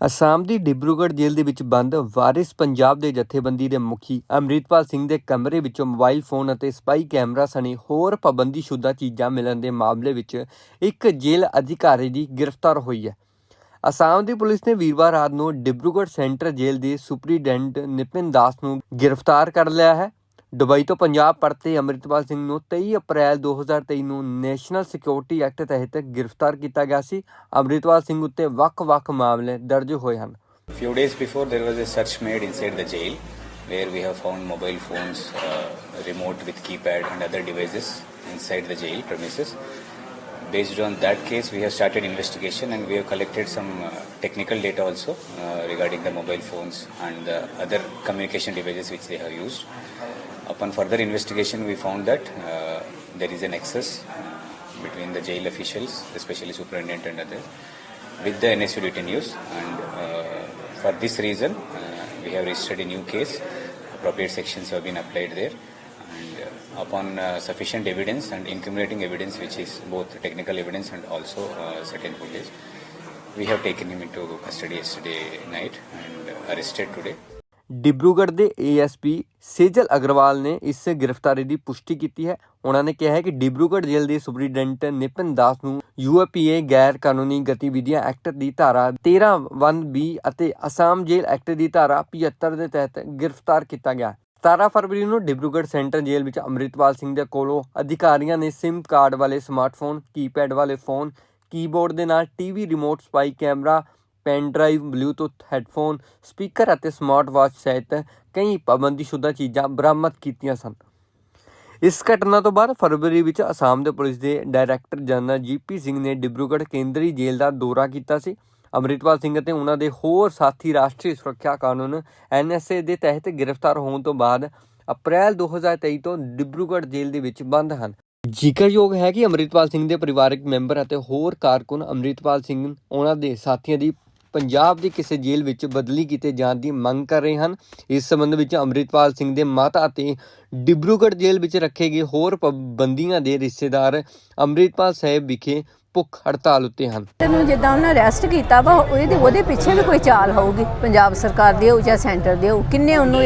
ਅਸਾਮ ਦੀ ਡਿਬਰੂਗੜ੍ਹ ਜੇਲ੍ਹ ਦੇ ਵਿੱਚ ਬੰਦ ਵਾਰਿਸ ਪੰਜਾਬ ਦੇ ਜਥੇਬੰਦੀ ਦੇ ਮੁਖੀ ਅੰਮ੍ਰਿਤਪਾਲ ਸਿੰਘ ਦੇ ਕਮਰੇ ਵਿੱਚੋਂ ਮੋਬਾਈਲ ਫੋਨ ਅਤੇ ਸਪਾਈ ਕੈਮਰਾ ਸਣੇ ਹੋਰ ਪਾਬੰਦੀਸ਼ੁਦਾ ਚੀਜ਼ਾਂ ਮਿਲਣ ਦੇ ਮਾਮਲੇ ਵਿੱਚ ਇੱਕ ਜੇਲ੍ਹ ਅਧਿਕਾਰੀ ਦੀ ਗ੍ਰਿਫਤਾਰ ਹੋਈ ਹੈ। ਅਸਾਮ ਦੀ ਪੁਲਿਸ ਨੇ ਵੀਰਵਾਰ ਰਾਤ ਨੂੰ ਡਿਬਰੂਗੜ੍ਹ ਸੈਂਟਰ ਜੇਲ੍ਹ ਦੇ ਸੁਪਰੀਡੈਂਟ ਨਿਪਿਨ ਦਾਸ ਨੂੰ ਗ੍ਰਿਫਤਾਰ ਕਰ ਲਿਆ ਹੈ। ਦੁਬਈ ਤੋਂ ਪੰਜਾਬ ਪਰਤੇ ਅੰਮ੍ਰਿਤਪਾਲ ਸਿੰਘ ਨੂੰ 23 ਅਪ੍ਰੈਲ 2023 ਨੂੰ ਨੈਸ਼ਨਲ ਸਿਕਿਉਰਿਟੀ ਐਕਟ ਤਹਿਤ ਗ੍ਰਿਫਤਾਰ ਕੀਤਾ ਗਿਆ ਸੀ ਅੰਮ੍ਰਿਤਪਾਲ ਸਿੰਘ ਉੱਤੇ ਵੱਖ-ਵੱਖ ਮਾਮਲੇ ਦਰਜ ਹੋਏ ਹਨ Few days before, there was a search made inside the jail where we have found mobile phones, uh, remote with keypad, and other devices inside the jail premises. Based on that case, we have started investigation and we have collected some uh, technical data also uh, regarding the mobile phones and the other communication devices which they have used. Upon further investigation, we found that uh, there is an excess uh, between the jail officials, especially superintendent and others, with the NSU detainees and uh, for this reason uh, we have registered a new case. Appropriate sections have been applied there upon uh, sufficient evidence and incriminating evidence which is both technical evidence and also uh, certain footage we have taken him into custody yesterday night and arrested today Dibrugarh ਦੇ ASP ਸੇਜਲ ਅਗਰਵਾਲ ਨੇ ਇਸ ਗ੍ਰਿਫਤਾਰੀ ਦੀ ਪੁਸ਼ਟੀ ਕੀਤੀ ਹੈ ਉਹਨਾਂ ਨੇ ਕਿਹਾ ਹੈ ਕਿ ਡਿਬਰੂਗੜ੍ਹ ਜੇਲ੍ਹ ਦੇ ਸੁਪਰੀਡੈਂਟ ਨਿਪਨ ਦਾਸ ਨੂੰ ਯੂਏਪੀਏ ਗੈਰ ਕਾਨੂੰਨੀ ਗਤੀਵਿਧੀਆਂ ਐਕਟ ਦੀ ਧਾਰਾ 13(1)B ਅਤੇ ਅਸਾਮ ਜੇਲ੍ਹ ਐਕਟ ਦੀ ਧਾਰਾ 75 ਦੇ ਤਹਿਤ ਗ੍ਰਿਫਤਾਰ ਕੀਤਾ ਗਿਆ 17 ਫਰਵਰੀ ਨੂੰ ਡਿਬਰੂਗੜ੍ਹ ਸੈਂਟਰ ਜੇਲ੍ਹ ਵਿੱਚ ਅੰਮ੍ਰਿਤਪਾਲ ਸਿੰਘ ਦੇ ਕੋਲੋਂ ਅਧਿਕਾਰੀਆਂ ਨੇ SIM ਕਾਰਡ ਵਾਲੇ ਸਮਾਰਟਫੋਨ ਕੀਪੈਡ ਵਾਲੇ ਫੋਨ ਕੀਬੋਰਡ ਦੇ ਨਾਲ TV remote spy camera pen drive Bluetooth headphone speaker ਅਤੇ ਸਮਾਰਟ ਵਾਚ ਸਹਿਤ ਕਈ ਪਾਬੰਦੀਸ਼ੁਦਾ ਚੀਜ਼ਾਂ ਬਰਾਮਦ ਕੀਤੀਆਂ ਸਨ। ਇਸ ਘਟਨਾ ਤੋਂ ਬਾਅਦ ਫਰਵਰੀ ਵਿੱਚ ਅਸਾਮ ਦੇ ਪੁਲਿਸ ਦੇ ਡਾਇਰੈਕਟਰ ਜਨਰਲ ਜੀਪੀ ਸਿੰਘ ਨੇ ਡਿਬਰੂਗੜ੍ਹ ਕੇਂਦਰੀ ਜੇਲ੍ਹ ਦਾ ਦੌਰਾ ਕੀਤਾ ਸੀ। ਅੰਮ੍ਰਿਤਪਾਲ ਸਿੰਘ ਅਤੇ ਉਹਨਾਂ ਦੇ ਹੋਰ ਸਾਥੀ ਰਾਸ਼ਟਰੀ ਸੁਰੱਖਿਆ ਕਾਨੂੰਨ ਐਨਐਸਏ ਦੇ ਤਹਿਤ ਗ੍ਰਿਫਤਾਰ ਹੋਣ ਤੋਂ ਬਾਅਦ ਅਪ੍ਰੈਲ 2023 ਤੋਂ ਡਿਬਰੂਗੜ੍ਹ ਜੇਲ੍ਹ ਦੇ ਵਿੱਚ ਬੰਦ ਹਨ। ਜ਼ਿਕਰਯੋਗ ਹੈ ਕਿ ਅੰਮ੍ਰਿਤਪਾਲ ਸਿੰਘ ਦੇ ਪਰਿਵਾਰਕ ਮੈਂਬਰ ਅਤੇ ਹੋਰ ਕਾਰਕੁਨ ਅੰਮ੍ਰਿਤਪਾਲ ਸਿੰਘ, ਉਹਨਾਂ ਦੇ ਸਾਥੀਆਂ ਦੀ ਪੰਜਾਬ ਦੀ ਕਿਸੇ ਜੇਲ੍ਹ ਵਿੱਚ ਬਦਲੀ ਕੀਤੇ ਜਾਣ ਦੀ ਮੰਗ ਕਰ ਰਹੇ ਹਨ। ਇਸ ਸੰਬੰਧ ਵਿੱਚ ਅੰਮ੍ਰਿਤਪਾਲ ਸਿੰਘ ਦੇ ਮਾਤਾ ਅਤੇ ਡਿਬਰੂਗੜ੍ਹ ਜੇਲ੍ਹ ਵਿੱਚ ਰੱਖੇ ਗਏ ਹੋਰ ਪਾਬੰਦੀਆਂ ਦੇ ਰਿਸ਼ਤੇਦਾਰ ਅੰਮ੍ਰਿਤਪਾਲ ਸਾਹਿਬ ਵਿਖੇ ਭੁੱਖ ਹੜਤਾਲ ਉੱਤੇ ਹਨ। ਤੈਨੂੰ ਜਿੱਦਾਂ ਉਹਨਾਂ ਅਰੈਸਟ ਕੀਤਾ ਵਾ, ਉਹਦੇ ਉਹਦੇ ਪਿੱਛੇ ਵੀ ਕੋਈ ਚਾਲ ਹੋਊਗੀ। ਪੰਜਾਬ ਸਰਕਾਰ ਦੀ ਹੋਊ ਜਾਂ ਸੈਂਟਰ ਦੀ ਹੋਊ, ਕਿੰਨੇ ਉਹਨੂੰ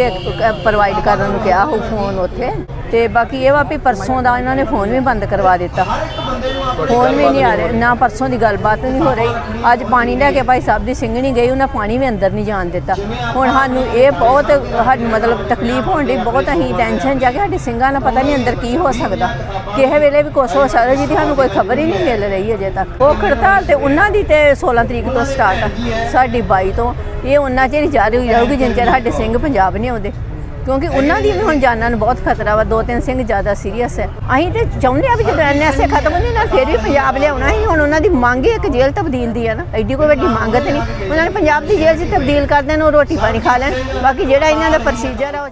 ਪ੍ਰੋਵਾਈਡ ਕਰਨ ਨੂੰ ਕਿਹਾ ਹੋਊ ਫੋਨ ਉੱਥੇ? ਤੇ ਬਾਕੀ ਇਹ ਵਾ ਵੀ ਪਰਸੋਂ ਦਾ ਇਹਨਾਂ ਨੇ ਫੋਨ ਵੀ ਬੰਦ ਕਰਵਾ ਦਿੱਤਾ। ਫੋਨ ਵੀ ਨਹੀਂ ਆ ਰਿਹਾ ਨਾ ਪਰਸੋਂ ਦੀ ਗੱਲਬਾਤ ਨਹੀਂ ਹੋ ਰਹੀ। ਅੱਜ ਪਾਣੀ ਲੈ ਕੇ ਭਾਈ ਸਾਹਿਬ ਦੀ ਸਿੰਘਣੀ ਗਈ ਉਹਨਾਂ ਪਾਣੀ ਵੀ ਅੰਦਰ ਨਹੀਂ ਜਾਣ ਦਿੱਤਾ। ਹੁਣ ਸਾਨੂੰ ਇਹ ਬਹੁਤ ਸਾਡੀ ਮਤਲਬ ਤਕਲੀਫ ਹੋਣ ਦੀ ਬਹੁਤ ਅਸੀਂ ਟੈਨਸ਼ਨ ਜਾ ਕੇ ਸਾਡੇ ਸਿੰਘਾਂ ਨਾਲ ਪਤਾ ਨਹੀਂ ਅੰਦਰ ਕੀ ਹੋ ਸਕਦਾ। ਕਿਸੇ ਵੇਲੇ ਵੀ ਕੁਛ ਹੋ ਸਕਦਾ ਜਿਹਦੀ ਸਾਨੂੰ ਕੋਈ ਖਬਰ ਹੀ ਨਹੀਂ ਮਿਲ ਰਹੀ ਅਜੇ ਤੱਕ। ਉਹ ਹੜਤਾਲ ਤੇ ਉਹਨਾਂ ਦੀ ਤੇ 16 ਤਰੀਕ ਤੋਂ ਸਟਾਰਟ ਆ ਸਾਡੀ 22 ਤੋਂ। ਇਹ ਉਹਨਾਂ ਚਿਰ ਜਾਰੀ ਹੋਈ ਰਹੂਗੀ ਜਿੰਨ ਚਿਰ ਸਾਡੇ ਸਿੰਘ ਪੰਜਾਬ ਨਹੀਂ ਆਉਂਦੇ। ਕਿਉਂਕਿ ਉਹਨਾਂ ਦੀ ਵੀ ਹੁਣ ਜਾਨਾਂ ਨੂੰ ਬਹੁਤ ਖਤਰਾ ਵਾ, ਦੋ ਤਿੰਨ ਸਿੰਘ ਜ਼ਿਆਦਾ ਸੀਰੀਅਸ ਹੈ। ਅਸੀਂ ਤੇ ਚਾਹੁੰਦੇ ਆ ਵੀ ਜਦੋਂ ਐਨਐਸਏ ਖਤਮ ਹੁੰਦੀ ਨਾ, ਫਿਰ ਵੀ ਪੰਜਾਬ ਲਿਆਉਣਾ ਹੀ, ਹੁਣ ਉਹਨਾਂ ਦੀ ਮੰਗ ਹੀ ਇੱਕ ਜੇਲ੍ਹ ਤਬਦੀਲ ਦੀ ਹੈ ਨਾ। ਐਡੀ ਕੋਈ ਵੱਡੀ ਮੰਗ ਤੇ ਨਹੀਂ। ਉਹਨਾਂ ਨੇ ਪੰਜਾਬ ਦੀ ਜੇਲ੍ਹ 'ਚ ਤਬਦੀਲ ਕਰ ਦੇਣ ਉਹ ਰੋਟੀ ਪਾਣੀ ਖਾ ਲੈਣ। ਬਾਕੀ ਜਿਹੜਾ ਇਹਨਾਂ ਦਾ ਪ੍ਰੋਸੀਜਰ ਆ, ਉਹ